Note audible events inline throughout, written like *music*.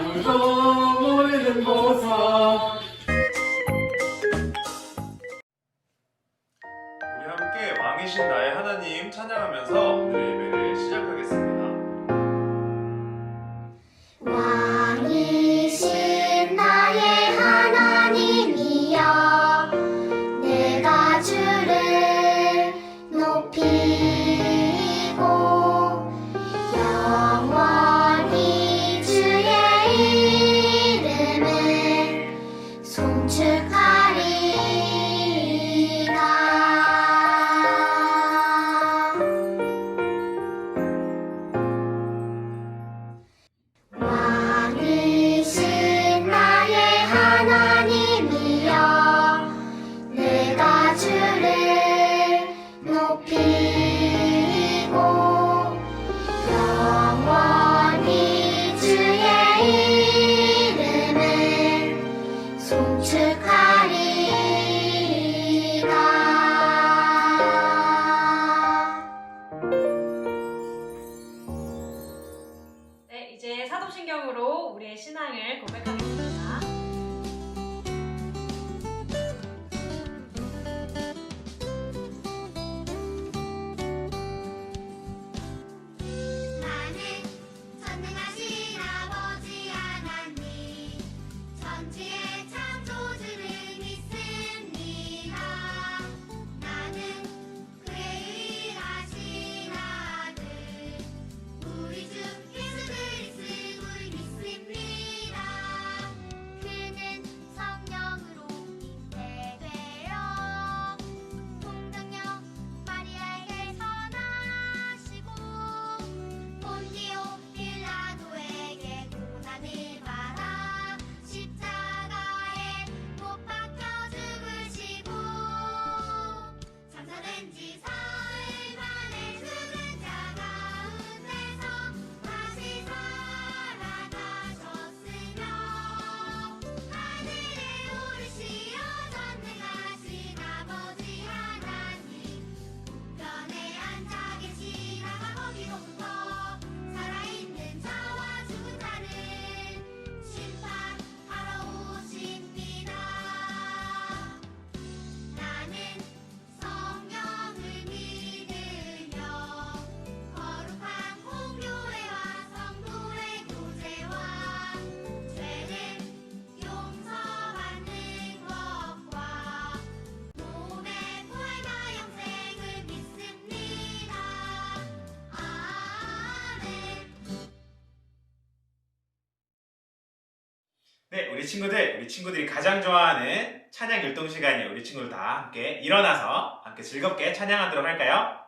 我 네, 우리 친구들, 우리 친구들이 가장 좋아하는 찬양 율동 시간이에요. 우리 친구들 다 함께 일어나서 함께 즐겁게 찬양하도록 할까요?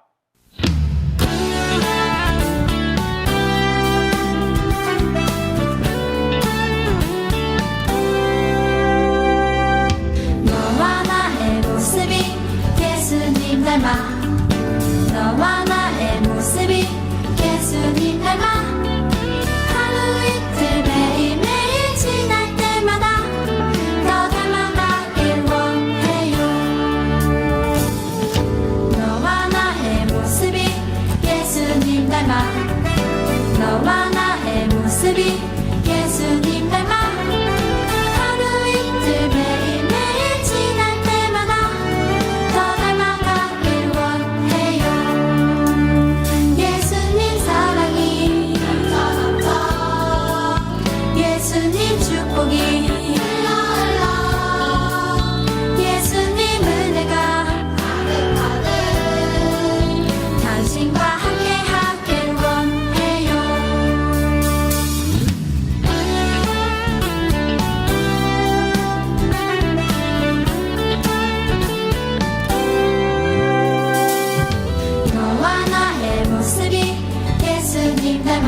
In the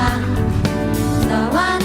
Zavallı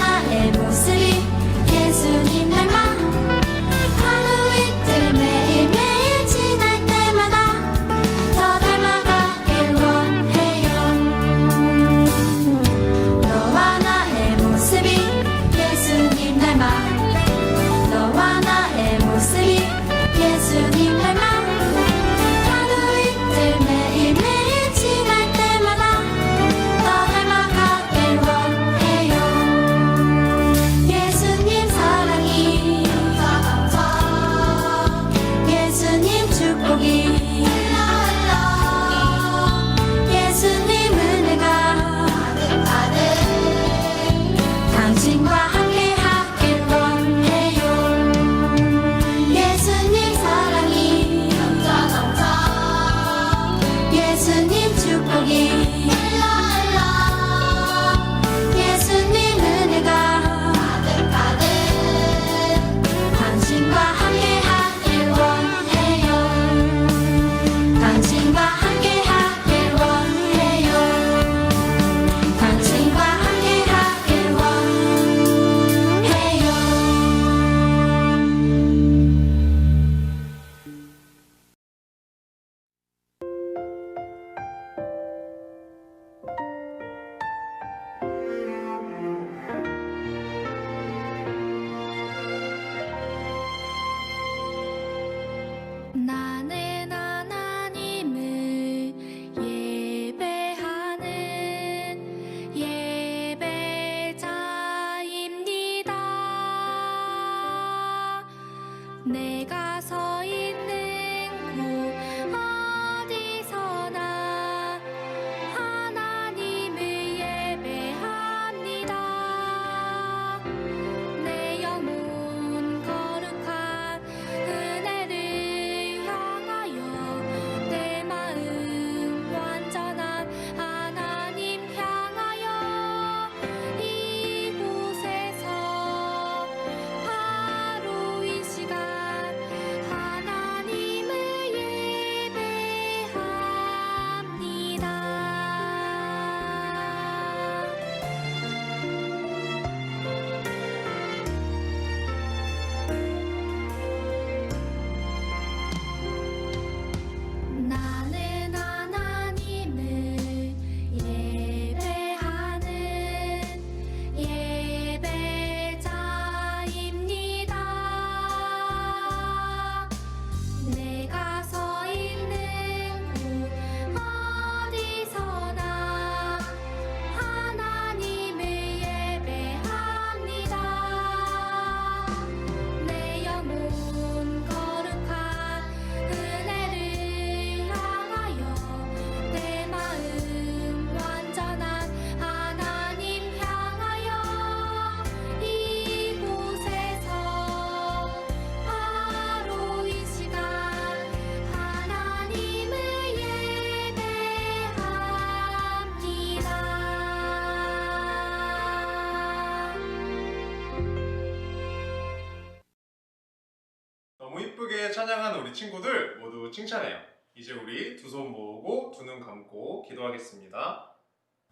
이쁘게 찬양한 우리 친구들 모두 칭찬해요. 이제 우리 두 손 모으고 두 눈 감고 기도하겠습니다.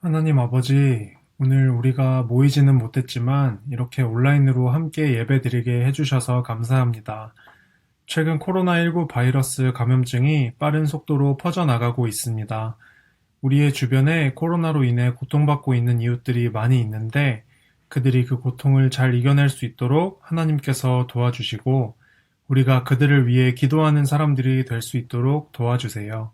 하나님 아버지, 오늘 우리가 모이지는 못했지만 이렇게 온라인으로 함께 예배 드리게 해주셔서 감사합니다. 최근 코로나19 바이러스 감염증이 빠른 속도로 퍼져나가고 있습니다. 우리의 주변에 코로나로 인해 고통받고 있는 이웃들이 많이 있는데 그들이 그 고통을 잘 이겨낼 수 있도록 하나님께서 도와주시고 우리가 그들을 위해 기도하는 사람들이 될 수 있도록 도와주세요.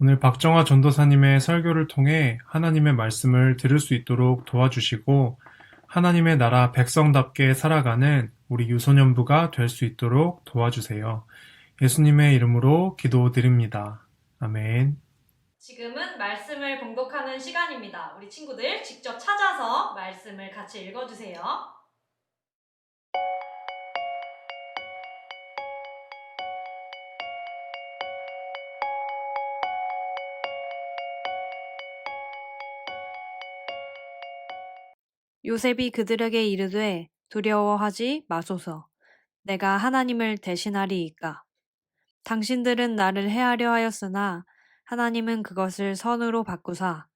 오늘 박정화 전도사님의 설교를 통해 하나님의 말씀을 들을 수 있도록 도와주시고 하나님의 나라 백성답게 살아가는 우리 유소년부가 될 수 있도록 도와주세요. 예수님의 이름으로 기도드립니다. 아멘. 지금은 말씀을 봉독하는 시간입니다. 우리 친구들 직접 찾아서 말씀을 같이 읽어주세요. 요셉이 그들에게 이르되 두려워하지 마소서. 내가 하나님을 대신하리이까. 당신들은 나를 해하려 하였으나 하나님은 그것을 선으로 바꾸사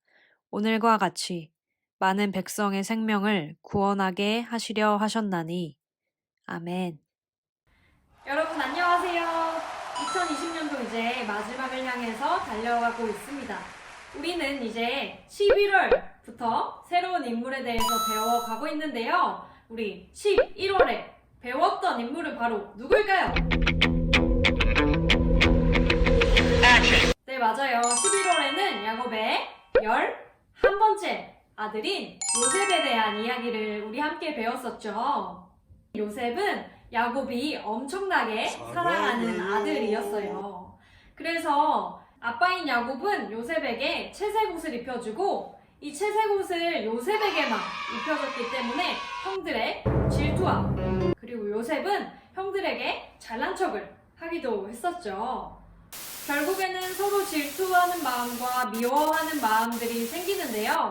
오늘과 같이 많은 백성의 생명을 구원하게 하시려 하셨나니. 아멘. 여러분 안녕하세요. 2020년도 이제 마지막을 향해서 달려가고 있습니다. 우리는 이제 11월 부터 새로운 인물에 대해서 배워가고 있는데요. 우리 11월에 배웠던 인물은 바로 누굴까요? 네, 맞아요. 11월에는 야곱의 11번째 아들인 요셉에 대한 이야기를 우리 함께 배웠었죠. 요셉은 야곱이 엄청나게 사랑하는 아들이었어요. 그래서 아빠인 야곱은 요셉에게 채색 옷을 입혀주고 이 채색 옷을 요셉에게만 입혀줬기 때문에 형들의 질투와 그리고 요셉은 형들에게 잘난 척을 하기도 했었죠. 결국에는 서로 질투하는 마음과 미워하는 마음들이 생기는데요.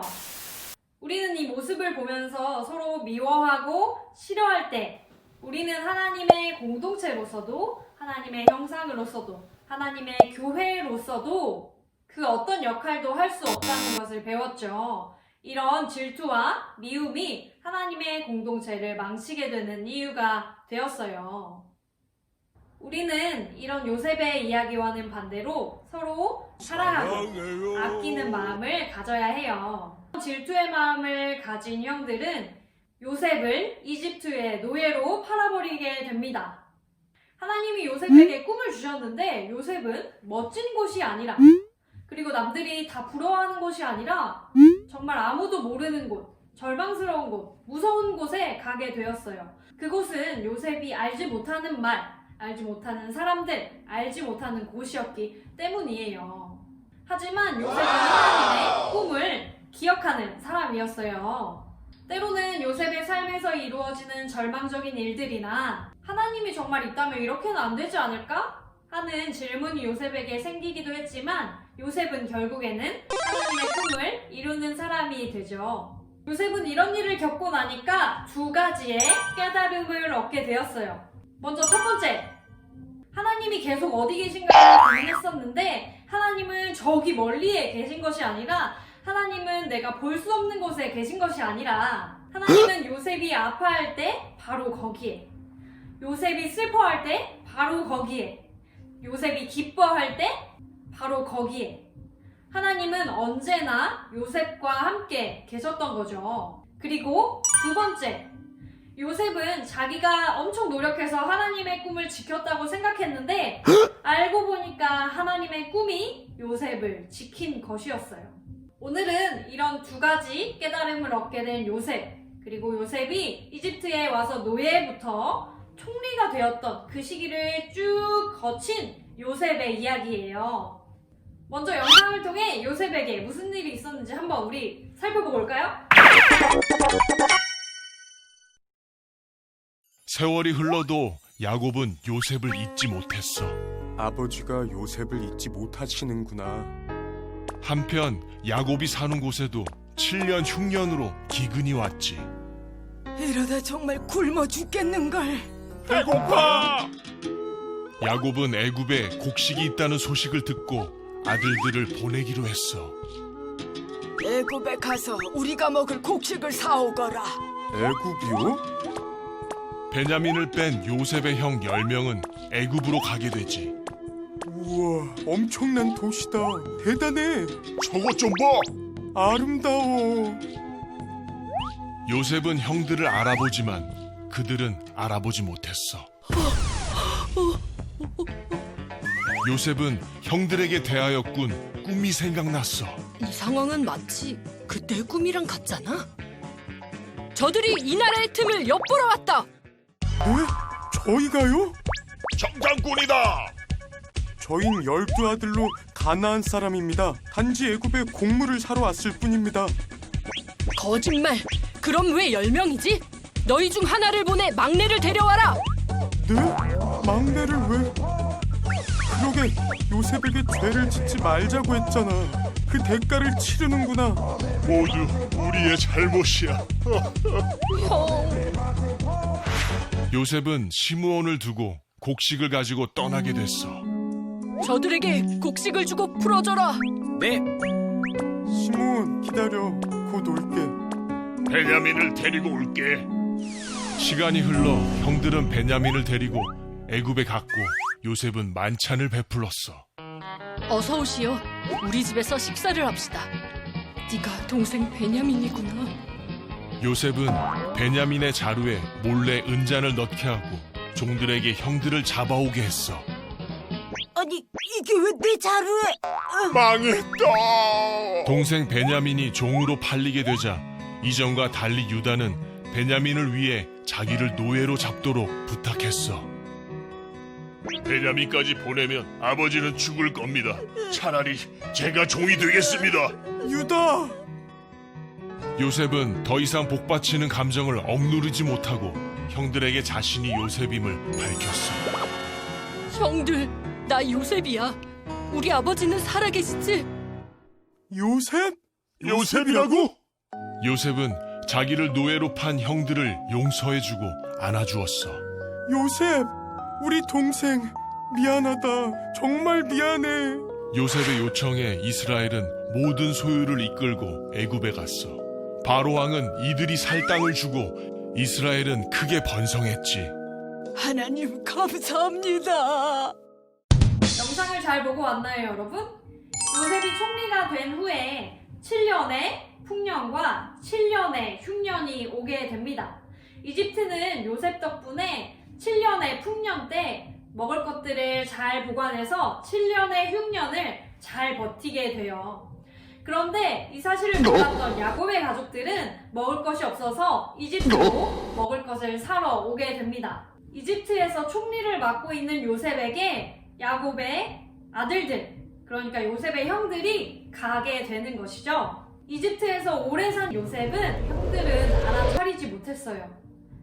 우리는 이 모습을 보면서 서로 미워하고 싫어할 때 우리는 하나님의 공동체로서도 하나님의 형상으로서도 하나님의 교회로서도 그 어떤 역할도 할 수 없다는 것을 배웠죠. 이런 질투와 미움이 하나님의 공동체를 망치게 되는 이유가 되었어요. 우리는 이런 요셉의 이야기와는 반대로 서로 사랑하고 아끼는 마음을 가져야 해요. 질투의 마음을 가진 형들은 요셉을 이집트의 노예로 팔아버리게 됩니다. 하나님이 요셉에게 꿈을 주셨는데 요셉은 멋진 곳이 아니라 그리고 남들이 다 부러워하는 곳이 아니라 정말 아무도 모르는 곳, 절망스러운 곳, 무서운 곳에 가게 되었어요. 그곳은 요셉이 알지 못하는 말, 알지 못하는 사람들, 알지 못하는 곳이었기 때문이에요. 하지만 요셉은 하나님의 꿈을 기억하는 사람이었어요. 때로는 요셉의 삶에서 이루어지는 절망적인 일들이나 하나님이 정말 있다면 이렇게는 안 되지 않을까? 하는 질문이 요셉에게 생기기도 했지만 요셉은 결국에는 하나님의 꿈을 이루는 사람이 되죠. 요셉은 이런 일을 겪고 나니까 두 가지의 깨달음을 얻게 되었어요. 먼저 첫 번째, 하나님이 계속 어디 계신가 고민했었는데 하나님은 저기 멀리에 계신 것이 아니라 하나님은 내가 볼 수 없는 곳에 계신 것이 아니라 하나님은 요셉이 아파할 때 바로 거기에 요셉이 슬퍼할 때 바로 거기에 요셉이 기뻐할 때 바로 거기에 하나님은 언제나 요셉과 함께 계셨던 거죠. 그리고 두 번째, 요셉은 자기가 엄청 노력해서 하나님의 꿈을 지켰다고 생각했는데 *gasps* 알고 보니까 하나님의 꿈이 요셉을 지킨 것이었어요. 오늘은 이런 두 가지 깨달음을 얻게 된 요셉, 그리고 요셉이 이집트에 와서 노예부터 총리가 되었던 그 시기를 쭉 거친 요셉의 이야기예요. 먼저 영상을 통해 요셉에게 무슨 일이 있었는지 한번 우리 살펴보고 올까요? 세월이 흘러도 야곱은 요셉을 잊지 못했어. 아버지가 요셉을 잊지 못하시는구나. 한편 야곱이 사는 곳에도 7년 흉년으로 기근이 왔지. 이러다 정말 굶어 죽겠는걸. 배고파! 야곱은 애굽에 곡식이 있다는 소식을 듣고 아들들을 보내기로 했어. 애굽에 가서 우리가 먹을 곡식을 사오거라. 애굽이요? 베냐민을 뺀 요셉의 형 10명은 애굽으로 가게 되지. 우와, 엄청난 도시다. 대단해. 저것 좀 봐! 아름다워. 요셉은 형들을 알아보지만 그들은 알아보지 못했어. 요셉은 형들에게 대하였군 꿈이 생각났어. 이 상황은 마치 그때 꿈이랑 같잖아. 저들이 이 나라의 틈을 엿보러 왔다. 네? 저희가요? 정장꾼이다! 저흰 열두 아들로 가나안 사람입니다. 단지 애굽에 곡물을 사러 왔을 뿐입니다. 거짓말. 그럼 왜 열 명이지? 너희 중 하나를 보내 막내를 데려와라. 네? 막내를 왜? 그러게 요셉에게 죄를 짓지 말자고 했잖아. 그 대가를 치르는구나. 모두 우리의 잘못이야. 형. *laughs* 요셉은 시므온을 두고 곡식을 가지고 떠나게 됐어. 저들에게 곡식을 주고 풀어줘라. 시몬 기다려. 곧 올게. 베냐민을 데리고 올게. 시간이 흘러 형들은 베냐민을 데리고 애굽에 갔고 요셉은 만찬을 베풀었어. 어서 오시오. 우리 집에서 식사를 합시다. 네가 동생 베냐민이구나. 요셉은 베냐민의 자루에 몰래 은잔을 넣게 하고 종들에게 형들을 잡아오게 했어. 아니 이게 왜 내 자루에? 망했다. 동생 베냐민이 종으로 팔리게 되자 이전과 달리 유다는 베냐민을 위해 자기를 노예로 잡도록 부탁했어. 베냐민까지 보내면 아버지는 죽을 겁니다. 차라리 제가 종이 되겠습니다. 유다! 요셉은 더 이상 복받치는 감정을 억누르지 못하고 형들에게 자신이 요셉임을 밝혔어. 형들, 나 요셉이야. 우리 아버지는 살아계시지? 요셉? 요셉이라고? 요셉은 자기를 노예로 판 형들을 용서해주고 안아주었어. 요셉! 우리 동생 미안하다. 정말 미안해. 요셉의 요청에 이스라엘은 모든 소유를 이끌고 애굽에 갔어. 바로 왕은 이들이 살 땅을 주고 이스라엘은 크게 번성했지. 하나님 감사합니다. 영상을 잘 보고 왔나요, 여러분? 요셉이 총리가 된 후에 7년의 풍년과 7년의 흉년이 오게 됩니다. 이집트는 요셉 덕분에 7년의 풍년 때 먹을 것들을 잘 보관해서 7년의 흉년을 잘 버티게 돼요. 그런데 이 사실을 몰랐던 야곱의 가족들은 먹을 것이 없어서 이집트로 먹을 것을 사러 오게 됩니다. 이집트에서 총리를 맡고 있는 요셉에게 야곱의 아들들, 그러니까 요셉의 형들이 가게 되는 것이죠. 이집트에서 오래 산 요셉은 형들은 알아차리지 못했어요.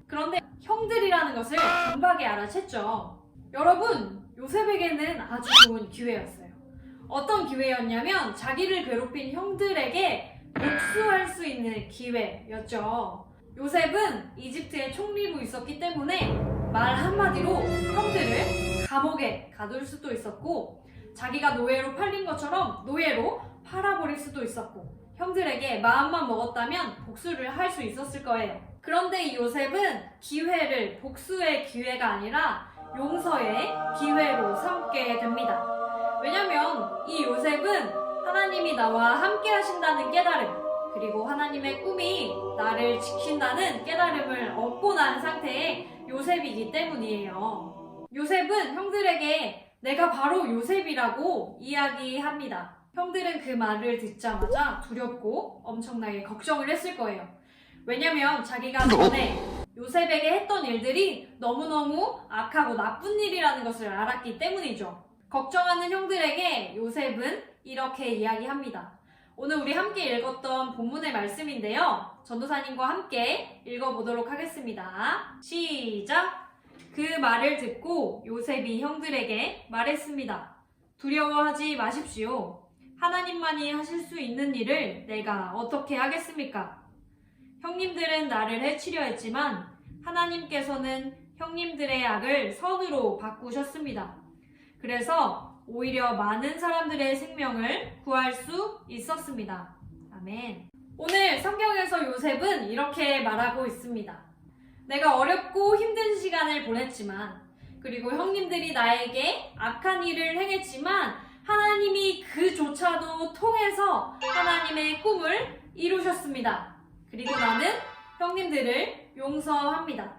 그런데 형들이라는 것을 단박에 알아챘죠. 여러분, 요셉에게는 아주 좋은 기회였어요. 어떤 기회였냐면 자기를 괴롭힌 형들에게 복수할 수 있는 기회였죠. 요셉은 이집트의 총리로 있었기 때문에 말 한마디로 형들을 감옥에 가둘 수도 있었고 자기가 노예로 팔린 것처럼 노예로 팔아버릴 수도 있었고 형들에게 마음만 먹었다면 복수를 할 수 있었을 거예요. 그런데 이 요셉은 기회를 복수의 기회가 아니라 용서의 기회로 삼게 됩니다. 왜냐면 이 요셉은 하나님이 나와 함께 하신다는 깨달음, 그리고 하나님의 꿈이 나를 지킨다는 깨달음을 얻고 난 상태의 요셉이기 때문이에요. 요셉은 형들에게 내가 바로 요셉이라고 이야기합니다. 형들은 그 말을 듣자마자 두렵고 엄청나게 걱정을 했을 거예요. 왜냐면 자기가 전에 요셉에게 했던 일들이 너무너무 악하고 나쁜 일이라는 것을 알았기 때문이죠. 걱정하는 형들에게 요셉은 이렇게 이야기합니다. 오늘 우리 함께 읽었던 본문의 말씀인데요. 전도사님과 함께 읽어보도록 하겠습니다. 시작! 그 말을 듣고 요셉이 형들에게 말했습니다. 두려워하지 마십시오. 하나님만이 하실 수 있는 일을 내가 어떻게 하겠습니까? 형님들은 나를 해치려 했지만 하나님께서는 형님들의 악을 선으로 바꾸셨습니다. 그래서 오히려 많은 사람들의 생명을 구할 수 있었습니다. 아멘. 오늘 성경에서 요셉은 이렇게 말하고 있습니다. 내가 어렵고 힘든 시간을 보냈지만, 그리고 형님들이 나에게 악한 일을 행했지만, 하나님이 그조차도 통해서 하나님의 꿈을 이루셨습니다. 그리고 나는 형님들을 용서합니다.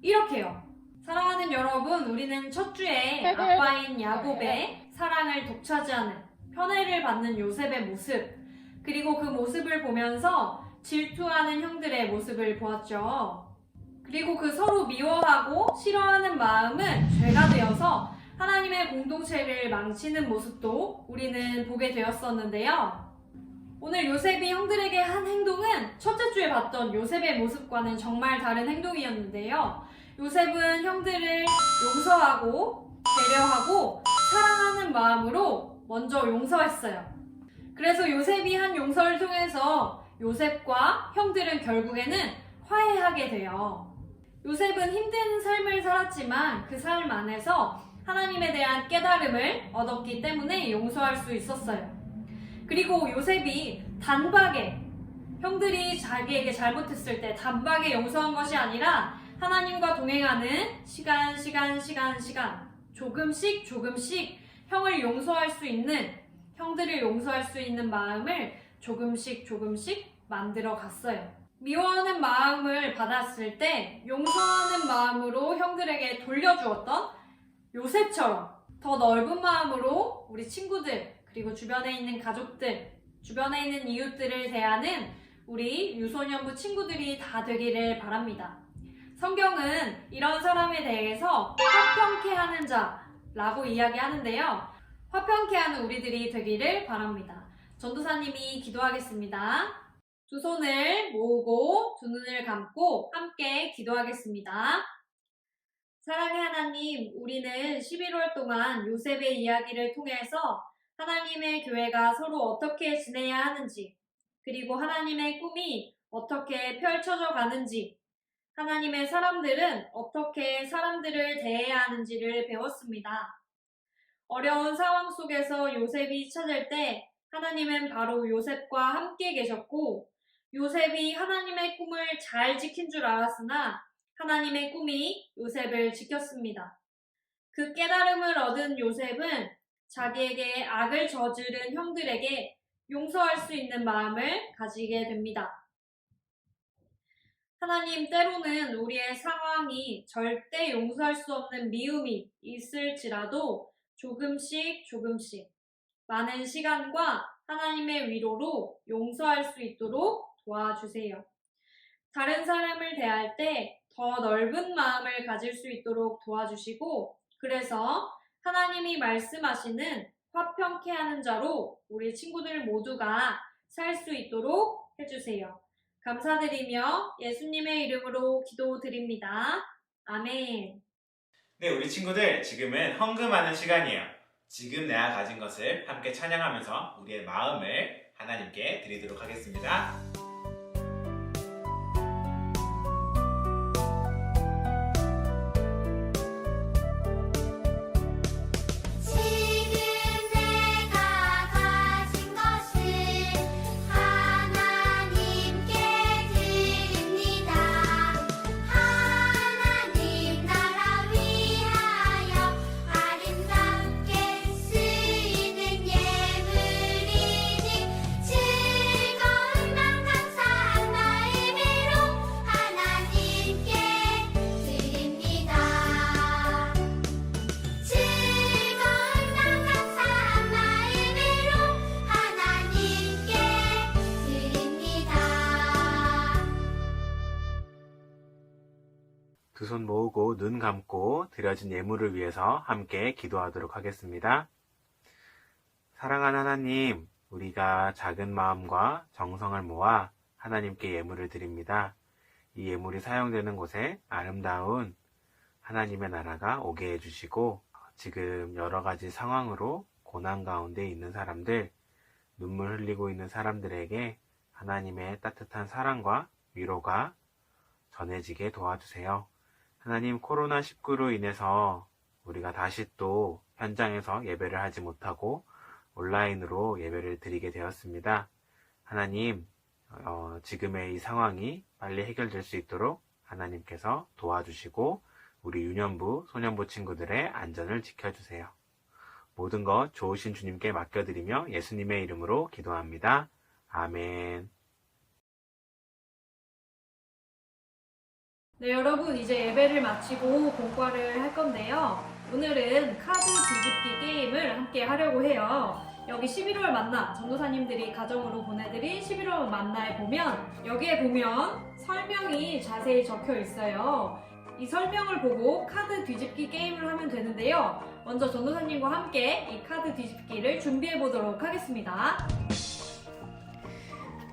이렇게요. 사랑하는 여러분, 우리는 첫 주에 아빠인 야곱의 사랑을 독차지하는 편애를 받는 요셉의 모습, 그리고 그 모습을 보면서 질투하는 형들의 모습을 보았죠. 그리고 그 서로 미워하고 싫어하는 마음은 죄가 되어서 하나님의 공동체를 망치는 모습도 우리는 보게 되었었는데요. 오늘 요셉이 형들에게 한 행동은 첫째 주에 봤던 요셉의 모습과는 정말 다른 행동이었는데요. 요셉은 형들을 용서하고 배려하고 사랑하는 마음으로 먼저 용서했어요. 그래서 요셉이 한 용서를 통해서 요셉과 형들은 결국에는 화해하게 돼요. 요셉은 힘든 삶을 살았지만 그 삶 안에서 하나님에 대한 깨달음을 얻었기 때문에 용서할 수 있었어요. 그리고 요셉이 단박에 형들이 자기에게 잘못했을 때 단박에 용서한 것이 아니라 하나님과 동행하는 시간, 시간, 시간, 시간 조금씩 조금씩 형을 용서할 수 있는 형들을 용서할 수 있는 마음을 조금씩 조금씩 만들어 갔어요. 미워하는 마음을 받았을 때 용서하는 마음으로 형들에게 돌려주었던 요셉처럼 더 넓은 마음으로 우리 친구들 그리고 주변에 있는 가족들 주변에 있는 이웃들을 대하는 우리 유소년부 친구들이 다 되기를 바랍니다. 성경은 이런 사람에 대해서 화평케 하는 자라고 이야기하는데요. 화평케 하는 우리들이 되기를 바랍니다. 전도사님이 기도하겠습니다. 두 손을 모으고 두 눈을 감고 함께 기도하겠습니다. 사랑의 하나님, 우리는 11월 동안 요셉의 이야기를 통해서 하나님의 교회가 서로 어떻게 지내야 하는지, 그리고 하나님의 꿈이 어떻게 펼쳐져 가는지, 하나님의 사람들은 어떻게 사람들을 대해야 하는지를 배웠습니다. 어려운 상황 속에서 요셉이 찾을 때 하나님은 바로 요셉과 함께 계셨고 요셉이 하나님의 꿈을 잘 지킨 줄 알았으나 하나님의 꿈이 요셉을 지켰습니다. 그 깨달음을 얻은 요셉은 자기에게 악을 저지른 형들에게 용서할 수 있는 마음을 가지게 됩니다. 하나님 때로는 우리의 상황이 절대 용서할 수 없는 미움이 있을지라도 조금씩 조금씩 많은 시간과 하나님의 위로로 용서할 수 있도록 도와주세요. 다른 사람을 대할 때 더 넓은 마음을 가질 수 있도록 도와주시고 그래서 하나님이 말씀하시는 화평케 하는 자로 우리 친구들 모두가 살 수 있도록 해주세요. 감사드리며 예수님의 이름으로 기도드립니다. 아멘. 네, 우리 친구들 지금은 헌금하는 시간이에요. 지금 내가 가진 것을 함께 찬양하면서 우리의 마음을 하나님께 드리도록 하겠습니다. 드려진 예물을 위해서 함께 기도하도록 하겠습니다. 사랑하는 하나님, 우리가 작은 마음과 정성을 모아 하나님께 예물을 드립니다. 이 예물이 사용되는 곳에 아름다운 하나님의 나라가 오게 해주시고 지금 여러 가지 상황으로 고난 가운데 있는 사람들, 눈물 흘리고 있는 사람들에게 하나님의 따뜻한 사랑과 위로가 전해지게 도와주세요. 하나님 코로나19로 인해서 우리가 다시 또 현장에서 예배를 하지 못하고 온라인으로 예배를 드리게 되었습니다. 하나님, 어, 지금의 이 상황이 빨리 해결될 수 있도록 하나님께서 도와주시고 우리 유년부, 소년부 친구들의 안전을 지켜주세요. 모든 것 좋으신 주님께 맡겨드리며 예수님의 이름으로 기도합니다. 아멘. 네, 여러분 이제 예배를 마치고 공과를 할 건데요. 오늘은 카드 뒤집기 게임을 함께 하려고 해요. 여기 11월 만나 전도사님들이 가정으로 보내드린 11월 만나에 보면 여기에 보면 설명이 자세히 적혀 있어요. 이 설명을 보고 카드 뒤집기 게임을 하면 되는데요. 먼저 전도사님과 함께 이 카드 뒤집기를 준비해 보도록 하겠습니다.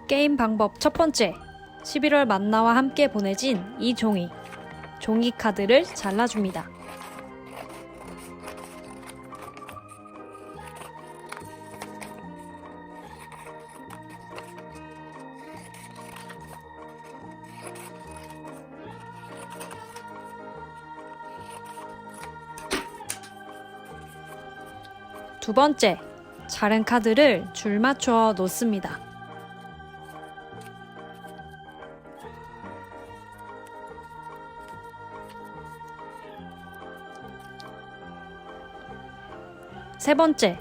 게임 방법 첫 번째. 11월 만나와 함께 보내진 이 종이. 종이 카드를 잘라줍니다. 두 번째. 자른 카드를 줄 맞춰 놓습니다. 세 번째,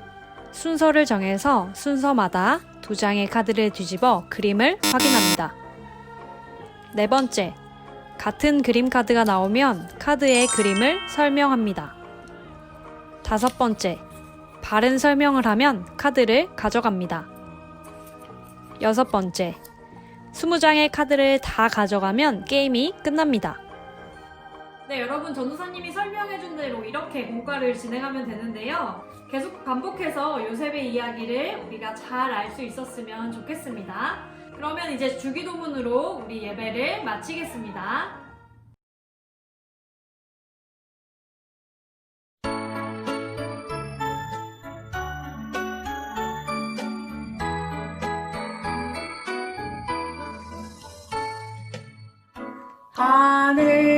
순서를 정해서 순서마다 두 장의 카드를 뒤집어 그림을 확인합니다. 네 번째, 같은 그림 카드가 나오면 카드의 그림을 설명합니다. 다섯 번째, 바른 설명을 하면 카드를 가져갑니다. 여섯 번째, 20장의 카드를 다 가져가면 게임이 끝납니다. 네, 여러분 전도사님이 설명해준 대로 이렇게 공과를 진행하면 되는데요. 계속 반복해서 요셉의 이야기를 우리가 잘 알 수 있었으면 좋겠습니다. 그러면 이제 주기도문으로 우리 예배를 마치겠습니다. 하늘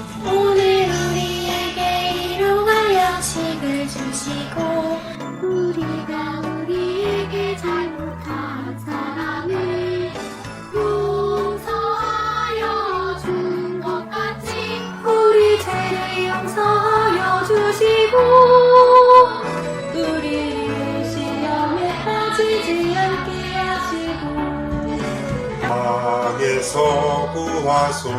하시고 우리를 시험에 빠지지 않게 하시고 악에서 구하소서.